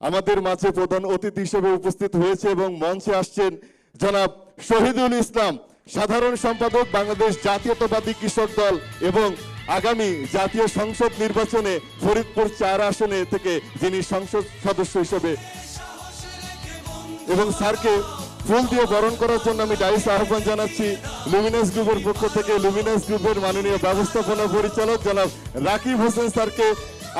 আমাদের মাঝে প্রধান অতিথি হিসেবে উপস্থিত হয়েছে এবং মঞ্চে আসছেন জনাব শহীদুল ইসলাম, সাধারণ সম্পাদক বাংলাদেশ জাতীয়তাবাদী কৃষক দল এবং আগামী জাতীয় সংসদ নির্বাচনে ফরিদপুর চার আসনে থেকে যিনি সংসদ সদস্য হিসেবে এবং স্যারকে ফুল দিয়ে বরণ করার জন্য আমি ডাইস আহ্বান জানাচ্ছি। লুমিনাস গ্রুপের পক্ষ থেকে লুমিনাস গ্রুপের মাননীয় ব্যবস্থাপনা পরিচালক জনাব রাকিব হোসেন স্যারকে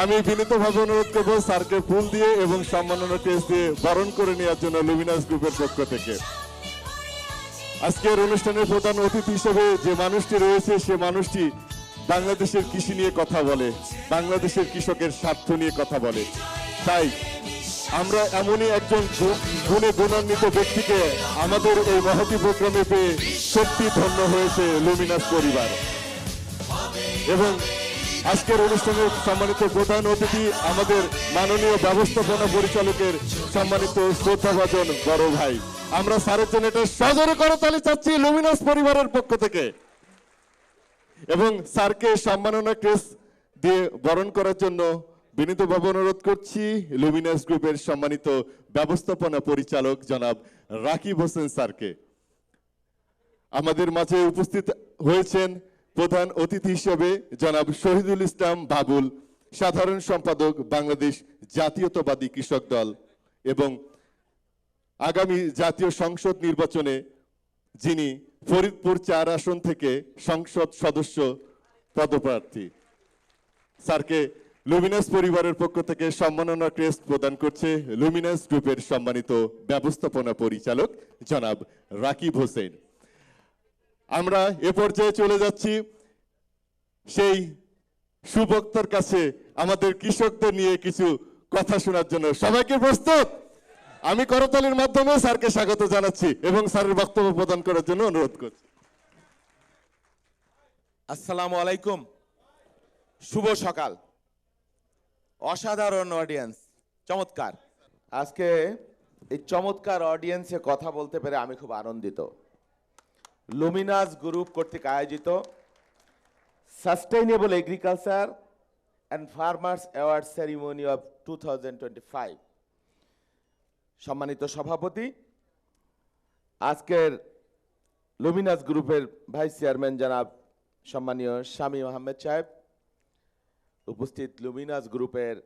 আমি বিনীতভাবে অনুরোধ করব স্যারকে ফুল দিয়ে এবং সম্মাননা টেস্ট দিয়ে বরণ করে নেওয়ার জন্য লুমিনাস গ্রুপের পক্ষ থেকে। আজকের অনুষ্ঠানের প্রধান অতিথি হিসেবে যে মানুষটি রয়েছে, সে মানুষটি বাংলাদেশের কৃষি নিয়ে কথা বলে, বাংলাদেশের কৃষকের স্বার্থ নিয়ে কথা বলে। তাই আমরা এমনই একজন গুণে গুণান্বিত ব্যক্তিকে আমাদের এই মহতি প্রোগ্রামে পেয়ে সত্যি ধন্য হয়েছে লুমিনাস পরিবার। এবং আজকের অনুষ্ঠানের সম্মানিত প্রধান অতিথি, আমাদের মাননীয় ব্যবস্থাপনা পরিচালকের সম্মানিত শ্রদ্ধাভাজন বড় ভাই। আমরা জন্য এটা সজোরে করতালি চাচ্ছি লুমিনাস পরিবারের পক্ষ থেকে। এবং স্যারকে সম্মাননা ক্রেস দিয়ে বরণ করার জন্য বিনীতভাবে অনুরোধ করছি লুমিনাস গ্রুপের সম্মানিত ব্যবস্থাপনা পরিচালক জনাব রাকিব হোসেন স্যারকে। আমাদের মাঝে উপস্থিত হয়েছেন প্রধান অতিথি হিসেবে জনাব শহীদুল ইসলাম বাবুল, সাধারণ সম্পাদক বাংলাদেশ জাতীয়তাবাদী কৃষক দল এবং আগামী জাতীয় সংসদ নির্বাচনে যিনি ফরিদপুর চার আসন থেকে সংসদ সদস্য পদপ্রার্থী। স্যারকে লুমিনাস পরিবারের পক্ষ থেকে সম্মাননা ক্রেস্ট প্রদান করছে লুমিনাস গ্রুপের সম্মানিত ব্যবস্থাপনা পরিচালক জনাব রাকিব হোসেন। আমরা এ পর্যায়ে চলে যাচ্ছি। সেই সুবক্তার কাছে আমাদের কৃষকদের নিয়ে কিছু কথা শোনার জন্য। সবাইকে প্রস্তুত? আমি করতালির মাধ্যমে স্যারকে স্বাগত জানাচ্ছি এবং স্যারের বক্তব্য প্রদান করার জন্য অনুরোধ করছি। আসসালামু আলাইকুম। শুভ সকাল। অসাধারণ অডিয়েন্স চমৎকার। আজকে এই চমৎকার অডিয়েন্সে কথা বলতে পেরে আমি খুব আনন্দিত। লুমিনাস গ্রুপ কর্তৃক আয়োজিত sustainable agriculture and farmers award ceremony of two সম্মানিত সভাপতি, আজকের লুমিনাস গ্রুপের ভাইস চেয়ারম্যান জনাব সম্মানীয় স্বামী আহমেদ সাহেব, উপস্থিত লুমিনাস গ্রুপের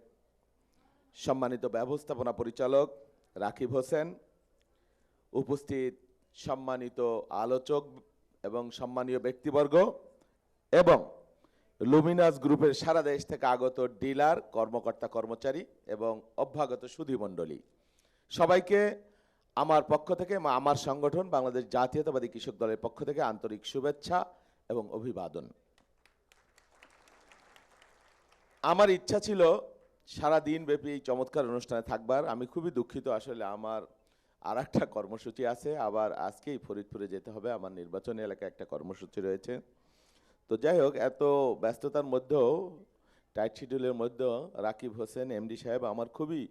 সম্মানিত ব্যবস্থাপনা পরিচালক রাকিব হোসেন, উপস্থিত সম্মানিত আলোচক এবং সম্মানীয় ব্যক্তিবর্গ এবং লুমিনাস গ্রুপের সারা দেশ থেকে আগত ডিলার, কর্মকর্তা, কর্মচারী এবং অভ্যাগত সুধীমণ্ডলী সবাইকে আমার পক্ষ থেকে আমার সংগঠন বাংলাদেশ জাতীয়তাবাদী কৃষক দলের পক্ষ থেকে আন্তরিক শুভেচ্ছা এবং অভিবাদন। আমার ইচ্ছা ছিল সারা দিন ব্যাপী চমৎকার অনুষ্ঠানে থাকবার। আমি খুবই দুঃখিত আসলে আমার আর একটা কর্মসূচি আছে, আবার আজকেই ফরিদপুরে যেতে হবে, আমার নির্বাচনী এলাকায় একটা কর্মসূচি রয়েছে। তো যাই হোক, এত ব্যস্ততার মধ্যেও টাইট শিডিউলের মধ্যেও রাকিব হোসেন এমডি সাহেব আমার খুবই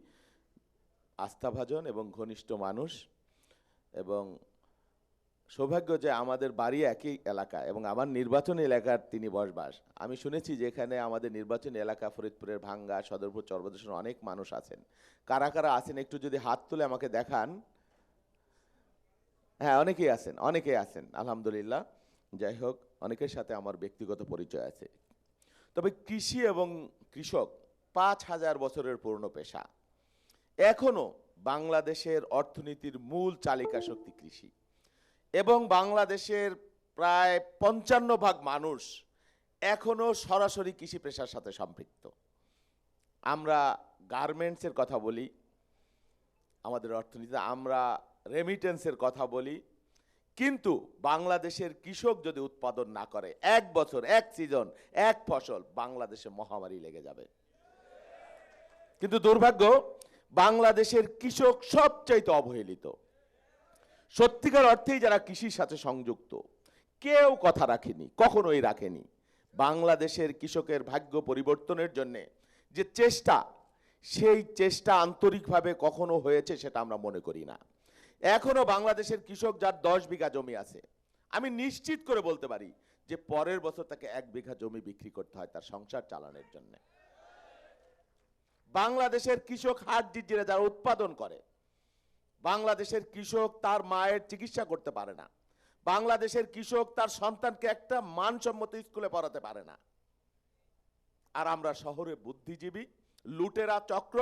আস্থাভাজন এবং ঘনিষ্ঠ মানুষ এবং সৌভাগ্য যে আমাদের বাড়ি একই এলাকা এবং আমার নির্বাচনী এলাকার তিনি বসবাস। আমি শুনেছি যে এখানে আমাদের নির্বাচনী এলাকা ফরিদপুরের ভাঙ্গা, সদরপুর, চর্বদেশের অনেক মানুষ আছেন। কারা কারা আছেন একটু যদি হাত তুলে আমাকে দেখান। হ্যাঁ অনেকেই আছেন অনেকেই আছেন, আলহামদুলিল্লাহ। যাই হোক, অনেকের সাথে আমার ব্যক্তিগত পরিচয় আছে। তবে কৃষি এবং কৃষক পাঁচ হাজার বছরের পুরনো পেশা। এখনও বাংলাদেশের অর্থনীতির মূল চালিকা শক্তি কৃষি। এবং বাংলাদেশের প্রায় পঞ্চান্ন ভাগ মানুষ এখনও সরাসরি কৃষি পেশার সাথে সম্পৃক্ত। আমরা গার্মেন্টসের কথা বলি। আমাদের অর্থনীতিতে আমরা রেমিটেন্সের কথা বলি, কিন্তু বাংলাদেশের কৃষক যদি উৎপাদন না করে, এক বছর, এক সিজন এক ফসল, বাংলাদেশে মহামারী লেগে যাবে। কিন্তু দুর্ভাগ্য, বাংলাদেশের কৃষক সবচাইতে অবহেলিত। সত্যিকার অর্থেই যারা কৃষির সাথে সংযুক্ত, কেউ কথা রাখেনি, কখনোই রাখেনি। বাংলাদেশের কৃষকের ভাগ্য পরিবর্তনের জন্য যে চেষ্টা, সেই চেষ্টা আন্তরিকভাবে কখনো হয়েছে সেটা আমরা মনে করি না। এখনও বাংলাদেশের কৃষক যার দশ বিঘা জমি আছে, আমি নিশ্চিত করে বলতে পারি যে পরের বছর তাকে এক বিঘা জমি বিক্রি করতে হয় তার সংসার চালানোর জন্য। বাংলাদেশের কৃষক হাট জিজিরে যারা উৎপাদন করে, বাংলাদেশের কৃষক তার মায়ের চিকিৎসা করতে পারে না, বাংলাদেশের কৃষক তার সন্তানকে একটা মানসম্মত স্কুলে পড়াতে পারে না। আর আমরা শহরে বুদ্ধিজীবী, লুটেরা চক্র,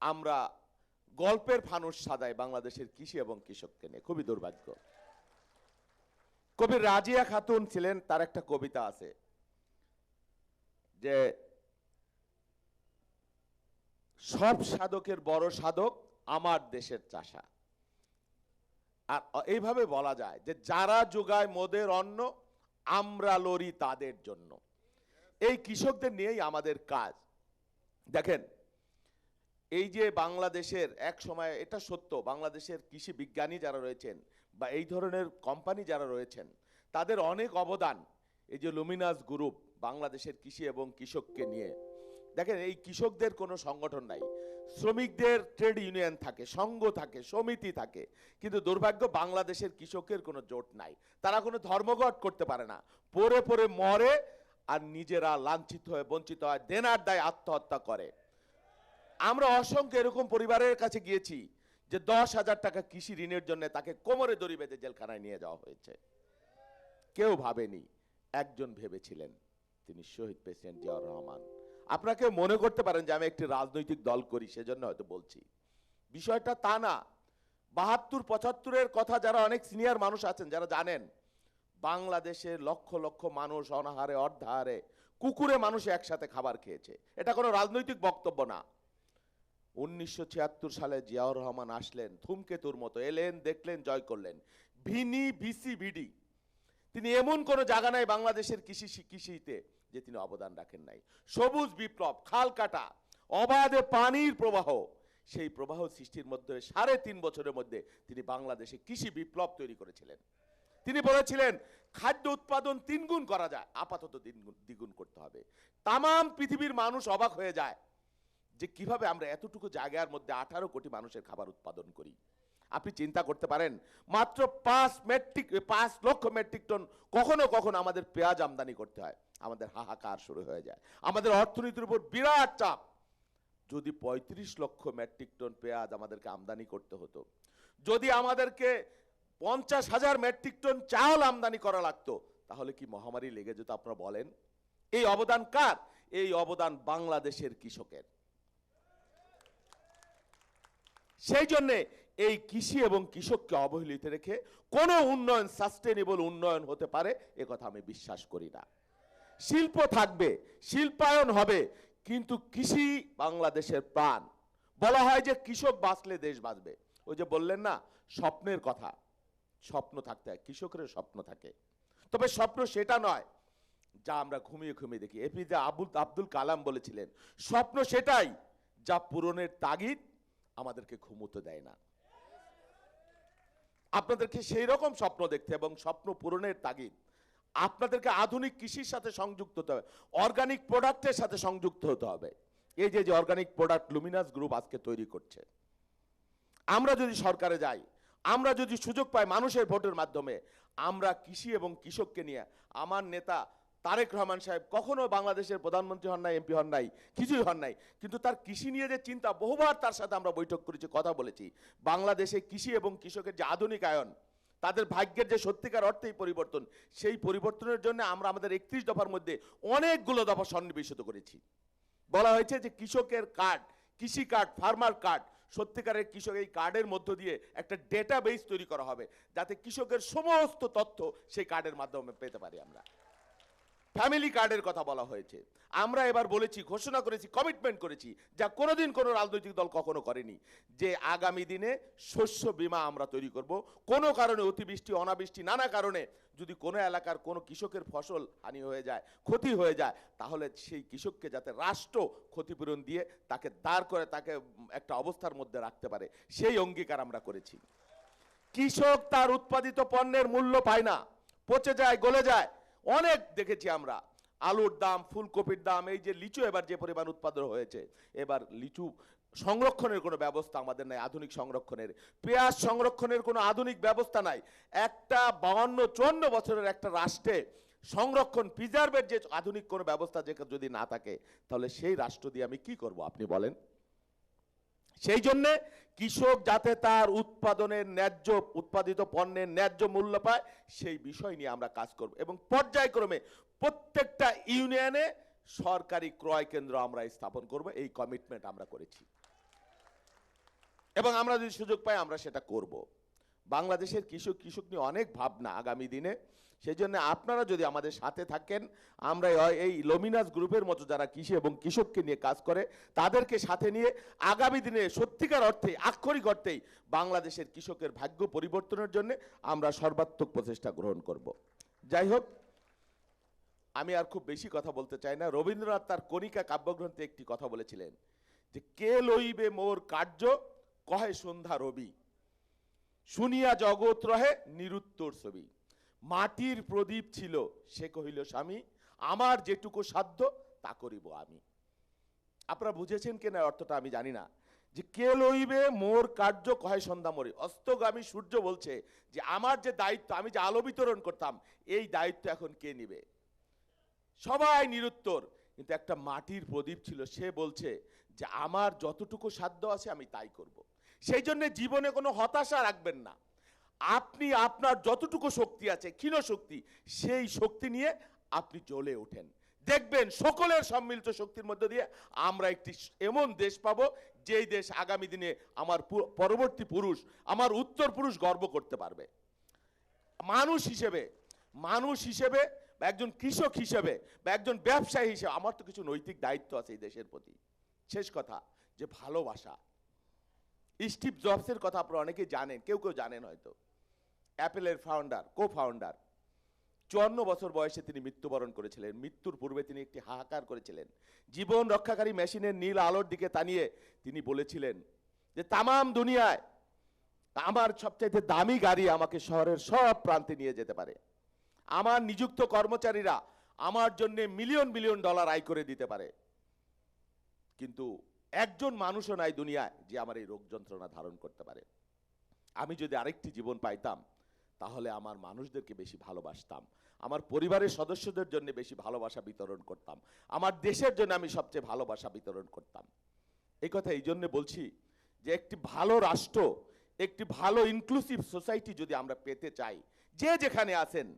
আমরা গল্পের ফানুস সাদাই বাংলাদেশের কৃষি এবং কৃষককে নিয়ে। খুবই দুর্ভাগ্য। কবি রাজিয়া খাতুন ছিলেন, তার একটা কবিতা আছে যে, সব সাধকের বড় সাধক আমার দেশের চাষা। আর এইভাবে বলা যায় যে, যারা যোগায় মোদের অন্ন, আমরা লড়ি তাদের জন্য। এই কৃষকদের নিয়েই আমাদের কাজ। দেখেন এই যে বাংলাদেশের এক সময় এটা সত্য, বাংলাদেশের কৃষি বিজ্ঞানী যারা রয়েছেন বা এই ধরনের কোম্পানি যারা রয়েছেন, তাদের অনেক অবদান এই যে লুমিনাস গ্রুপ বাংলাদেশের কৃষি এবং কৃষককে নিয়ে। দেখেন, এই কৃষকদের কোনো সংগঠন নাই। শ্রমিকদের ট্রেড ইউনিয়ন থাকে, সংঘ থাকে, সমিতি থাকে, কিন্তু দুর্ভাগ্য বাংলাদেশের কৃষকের কোনো জোট নাই। তারা কোনো ধর্মঘট করতে পারে না। পরে পরে মরে আর নিজেরা লাঞ্ছিত হয়ে, বঞ্চিত হয়, দেনার দায় আত্মহত্যা করে। আমরা অসংখ্য এরকম পরিবারের কাছে গিয়েছি যে দশ হাজার টাকা কৃষি ঋণের জন্য তাকে কোমরে দড়ি বেঁধে জেলখানায় নিয়ে যাওয়া হয়েছে। কেউ ভাবেনি, একজন ভেবেছিলেন তিনি শহীদ প্রেসিডেন্ট জিয়াউর রহমান। আপনাকে মনে করতে পারেন যে আমি একটি রাজনৈতিক দল করি, সেজন্য হয়তো বলছি। বিষয়টা তা না, বাহাত্তর, পঁচাত্তরের কথা যারা অনেক সিনিয়র মানুষ আছেন, যারা জানেন বাংলাদেশের লক্ষ লক্ষ মানুষ অনাহারে, অর্ধাহারে, কুকুরে মানুষ একসাথে খাবার খেয়েছে। এটা কোনো রাজনৈতিক বক্তব্য না। উনিশশো ছিয়াত্তর সালে জিয়াউর রহমান আসলেন, ধূমকেতুর মতো এলেন, দেখলেন, জয় করলেন। ভিনি, ভিসি, ভিডি। তিনি এমন কোনো জায়গা নাই বাংলাদেশের কৃষি কৃষিতে যে তিনি অবদান রাখেন নাই। সবুজ বিপ্লব, খাল কাটা, অবাধে পানির প্রবাহ, সেই প্রবাহ সৃষ্টির মধ্যে সাড়ে তিন বছরের মধ্যে তিনি বাংলাদেশে কৃষি বিপ্লব তৈরি করেছিলেন। তিনি বলেছিলেন, খাদ্য উৎপাদন তিনগুণ করা যায়, আপাতত দ্বিগুণ করতে হবে। তামাম পৃথিবীর মানুষ অবাক হয়ে যায় যে কীভাবে আমরা এতটুকু জায়গার মধ্যে আঠারো কোটি মানুষের খাবার উৎপাদন করি। আপনি চিন্তা করতে পারেন, মাত্র পাঁচ মেট্রিক, পাঁচ লক্ষ মেট্রিক টন কখনো কখনো আমাদের পেঁয়াজ আমদানি করতে হয়। আমাদের হাহাকার শুরু হয়ে যায়। আমাদের অর্থনীতির উপর বিরাট চাপ। যদি পঁয়ত্রিশ লক্ষ মেট্রিক টন পেঁয়াজ আমাদেরকে আমদানি করতে হতো, যদি আমাদেরকে পঞ্চাশ হাজার মেট্রিক টন চাল আমদানি করা লাগতো, তাহলে কি মহামারী লেগে যেত আপনারা বলেন? এই অবদান কার? এই অবদান বাংলাদেশের কৃষকের। সেই জন্যে এই কৃষি এবং কৃষককে অবহেলিত রেখে কোনো উন্নয়ন সাস্টেনেবল উন্নয়ন হতে পারে, এ কথা আমি বিশ্বাস করি না। শিল্প থাকবে, শিল্পায়ন হবে, কিন্তু কৃষি বাংলাদেশের প্রাণ। বলা হয় যে কৃষক বাঁচলে দেশ বাঁচবে। ওই যে বললেন না, স্বপ্নের কথা। স্বপ্ন থাকতে হয় কৃষকের স্বপ্ন থাকে। তবে স্বপ্ন সেটা নয়, যা আমরা ঘুমিয়ে ঘুমিয়ে দেখি। এপিজে আবুল, আব্দুল কালাম বলেছিলেন, স্বপ্ন সেটাই যা পূরণের তাগিদ আমাদেরকে ঘুমোতে দেয় না। আপনাদেরকে সেই রকম স্বপ্ন দেখতে এবং স্বপ্ন পূরণের তাগিদ। আপনাদেরকে আধুনিক কৃষির সাথে সংযুক্ত হতে হবে। অর্গানিক প্রোডাক্টের সাথে সংযুক্ত হতে হবে। এই যে যে অর্গানিক প্রোডাক্ট লুমিনাস গ্রুপ আজকে তৈরি করছে। আমরা যদি সরকারে যাই, আমরা যদি সুযোগ পাই মানুষের ভোটের মাধ্যমে, আমরা কৃষি এবং কৃষককে নিয়ে, আমার নেতা তারেক রহমান সাহেব কখনো বাংলাদেশের প্রধানমন্ত্রী হন নাই, এমপি হন নাই, কিছুই হন নাই। কিন্তু তার কৃষি নিয়ে যে চিন্তা, বহুবার তার সাথে আমরা বৈঠক করেছি, কথা বলেছি। বাংলাদেশে কৃষি এবং কৃষকের যে আধুনিকায়ন তাদের ভাগ্যের যে সত্যিকার অর্থেই পরিবর্তন, সেই পরিবর্তনের জন্য আমরা আমাদের একত্রিশ দফার মধ্যে অনেকগুলো দফা সন্নিবেশিত করেছি। বলা হয়েছে যে কৃষকের কার্ড, কৃষি কার্ড, ফার্মার কার্ড, সত্যিকারের কৃষক এই কার্ডের মধ্য দিয়ে একটা ডেটা বেস তৈরি করা হবে, যাতে কৃষকের সমস্ত তথ্য সেই কার্ডের মাধ্যমে পেতে পারি আমরা। ফ্যামিলি কার্ডের কথা বলা হয়েছে। আমরা এবার বলেছি, ঘোষণা করেছি কমিটমেন্ট করেছি, যা কোনোদিন কোনো রাজনৈতিক দল কখনো করেনি, যে আগামী দিনে শস্য বীমা আমরা তৈরি করব। কোনো কারণে অতিবৃষ্টি, অনাবৃষ্টি, নানা কারণে যদি কোনো এলাকার কোনো কৃষকের ফসল হানি হয়ে যায়, ক্ষতি হয়ে যায়, তাহলে সেই কৃষককে যাতে রাষ্ট্র ক্ষতিপূরণ দিয়ে তাকে দাঁড় করে, তাকে একটা অবস্থার মধ্যে রাখতে পারে, সেই অঙ্গীকার আমরা করেছি। কৃষক তার উৎপাদিত পণ্যের মূল্য পায় না, পচে যায়, গলে যায় অনেক দেখেছি আমরা। আলুর দাম, ফুলকপির দাম, এই যে লিচু এবার যে পরিমাণ উৎপাদন হয়েছে, এবার লিচু সংরক্ষণের কোনো ব্যবস্থা আমাদের নাই, আধুনিক সংরক্ষণের। পেঁয়াজ সংরক্ষণের কোনো আধুনিক ব্যবস্থা নাই। একটা বাউন্ন, চুয়ান্ন বছরের একটা রাষ্ট্রে সংরক্ষণ প্রিজার্ভের যে আধুনিক কোনো ব্যবস্থা যে যদি না থাকে, তাহলে সেই রাষ্ট্র দিয়ে আমি কি করব, আপনি বলেন? সেই জন্যে কৃষক যাতে তার উৎপাদনের ন্যায্য, উৎপাদিত পণ্যের ন্যায্য মূল্য পায়, সেই বিষয় নিয়ে আমরা কাজ করব। এবং পর্যায়ক্রমে প্রত্যেকটা ইউনিয়নে সরকারি ক্রয় কেন্দ্র আমরা স্থাপন করব। এই কমিটমেন্ট আমরা করেছি। এবং আমরা যদি সুযোগ পাই, আমরা সেটা করব। বাংলাদেশের কৃষক কৃষক নিয়ে অনেক ভাবনা আগামী দিনে। সেই জন্য আপনারা যদি আমাদের সাথে থাকেন, আমরা এই- লমিনাস গ্রুপের মতো যারা কৃষি এবং কৃষককে নিয়ে কাজ করে, তাদেরকে সাথে নিয়ে আগামী দিনে সত্যিকার অর্থে, আক্ষরিক অর্থেই বাংলাদেশের কৃষকের ভাগ্য পরিবর্তনের জন্য আমরা সর্বাত্মক প্রচেষ্টা গ্রহণ করব। যাই হোক, আমি আর খুব বেশি কথা বলতে চাই না। রবীন্দ্রনাথ তার কণিকা কাব্যগ্রন্থে একটি কথা বলেছিলেন যে, কে লইবে মোর কার্য, কহে সন্ধ্যা রবি? শুনিয়া জগৎ রহে নিরুত্তর ছবি। মাটির প্রদীপ ছিল, সে কহিল, স্বামী, আমার যেটুকু সাধ্য, তা করিব আমি। আপনারা বুঝেছেন কিনা অর্থটা আমি জানি না। যে কে লইবে, মোর কার্য কহে সন্ধ্যা মরি। অস্তগামী সূর্য বলছে যে, আমার যে দায়িত্ব, আমি যে আলো বিতরণ করতাম, এই দায়িত্ব এখন কে নিবে? সবাই নিরুত্তর, কিন্তু একটা মাটির প্রদীপ ছিল, সে বলছে যে, আমার যতটুকু সাধ্য আছে, আমি তাই করব। সেই জন্য জীবনে কোনো হতাশা রাখবেন না। আপনি আপনার যতটুকু শক্তি আছে, ক্ষীণ শক্তি, সেই শক্তি নিয়ে আপনি জ্বলে ওঠেন। দেখবেন সকলের সম্মিলিত শক্তির মধ্যে দিয়ে আমরা একটি এমন দেশ পাবো, যেই দেশ আগামী দিনে আমার পরবর্তী পুরুষ, আমার উত্তর পুরুষ গর্ব করতে পারবে। মানুষ হিসেবে মানুষ হিসেবে বা একজন কৃষক হিসেবে বা একজন ব্যবসায়ী হিসেবে, আমার তো কিছু নৈতিক দায়িত্ব আছে এই দেশের প্রতি। শেষ কথা, যে ভালোবাসা। স্টিভ জবসের কথা আপনারা অনেকেই জানেন, কেউ কেউ জানেন হয়তো। অ্যাপেলের ফাউন্ডার কো ফাউন্ডার চুয়ান্ন বছর বয়সে তিনি মৃত্যুবরণ করেছিলেন। মৃত্যুর পূর্বে তিনি একটি হাহাকার করেছিলেন। জীবন রক্ষাকারী মেশিনের নীল আলোর দিকে তানিয়ে তিনি বলেছিলেন যে, তামাম দুনিয়ায় আমার সবচাইতে দামি গাড়ি আমাকে শহরের সব প্রান্তে নিয়ে যেতে পারে। আমার নিযুক্ত কর্মচারীরা আমার জন্য মিলিয়ন মিলিয়ন ডলার আয় করে দিতে পারে। কিন্তু একজন মানুষও নাই দুনিয়ায় যে আমার এই রোগ যন্ত্রণা ধারণ করতে পারে। আমি যদি আরেকটি জীবন পাইতাম, তাহলে আমার মানুষদেরকে বেশি ভালোবাসতাম। আমার পরিবারের সদস্যদের জন্য বেশি ভালোবাসা বিতরণ করতাম। আমার দেশের জন্য আমি সবচেয়ে ভালোবাসা বিতরণ করতাম। এই কথা এই জন্য বলছি যে একটি ভালো রাষ্ট্র, একটি ভালো ইনক্লুসিভ সোসাইটি যদি আমরা পেতে চাই, যে যেখানে আছেন,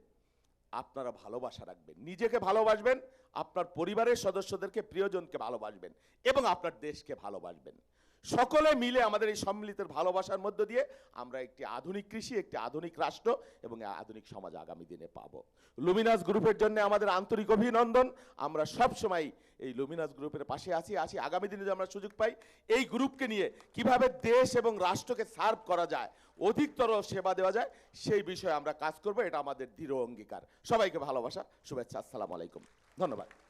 আপনারা ভালোবাসা রাখবেন। নিজেকে ভালোবাসবেন আপনার পরিবারের সদস্যদেরকে প্রিয়জনকে ভালোবাসবেন এবং আপনার দেশকে ভালোবাসবেন। সকলে মিলে আমাদের এই সম্মিলিত ভালোবাসার মধ্য দিয়ে আমরা একটি আধুনিক কৃষি, একটি আধুনিক রাষ্ট্র এবং আধুনিক সমাজ আগামী দিনে পাবো। লুমিনাস গ্রুপের জন্য আমাদের আন্তরিক অভিনন্দন। আমরা সব সময় এই লুমিনাস গ্রুপের পাশে আছি আছি। আগামী দিনে যদি আমরা সুযোগ পাই, এই গ্রুপকে নিয়ে কীভাবে দেশ এবং রাষ্ট্রকে সার্ভ করা যায়, অধিকতর সেবা দেওয়া যায়, সেই বিষয়ে আমরা কাজ করব। এটা আমাদের দৃঢ় অঙ্গীকার। সবাইকে ভালোবাসা, শুভেচ্ছা, আসসালামু আলাইকুম। ধন্যবাদ।